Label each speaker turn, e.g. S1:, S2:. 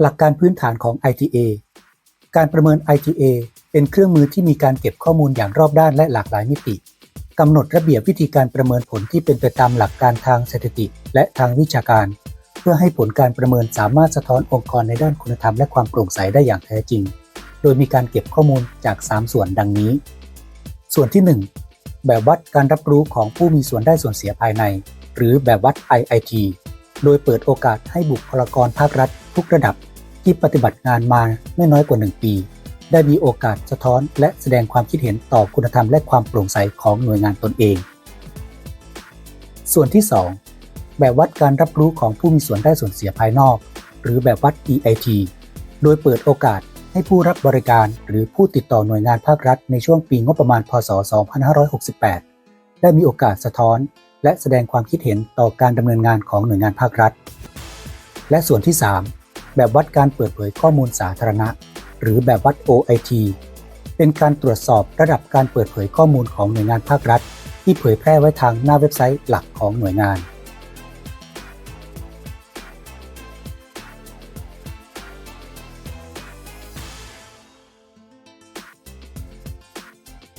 S1: หลักการพื้นฐานของ ITA การประเมิน ITA เป็นเครื่องมือที่มีการเก็บข้อมูลอย่างรอบด้านและหลากหลายมิติกำหนดระเบียบวิธีการประเมินผลที่เป็นไปตามหลักการทางสถิติ และทางวิชาการ เพื่อให้ผลการประเมินสามารถสะท้อนองค์กรในด้านคุณธรรมและความโปร่งใสได้อย่างแท้จริง โดยมีการเก็บข้อมูลจาก 3 ส่วนดังนี้ ส่วนที่ 1 แบบวัดการรับรู้ของผู้มีส่วนได้ส่วนเสียภายใน หรือแบบวัด IIT โดยเปิดโอกาสให้บุคลากรภาครัฐ ทุกระดับ ที่ปฏิบัติงานมาไม่น้อยกว่า 1 ปี ได้มีโอกาสสะท้อนและแสดงความคิดเห็นต่อคุณธรรมและความโปร่งใสของหน่วยงานตนเอง ส่วนที่ 2 แบบวัดการรับรู้ของผู้มีส่วนได้ส่วนเสียภายนอก หรือแบบวัด EIT โดยเปิดโอกาสให้ผู้รับบริการหรือผู้ติดต่อหน่วยงานภาครัฐ ในช่วงปีงบประมาณ พศ 2568 ได้มีโอกาสสะท้อน และแสดงความคิดเห็นต่อการดำเนินงานของหน่วยงานภาครัฐ และส่วนที่ 3 แบบวัดการเปิดเผยข้อมูลสาธารณะ หรือแบบวัด OIT เป็นการตรวจสอบระดับการเปิดเผยข้อมูลของหน่วยงานภาครัฐ ที่เผยแพร่ไว้ทางหน้าเว็บไซต์หลักของหน่วยงาน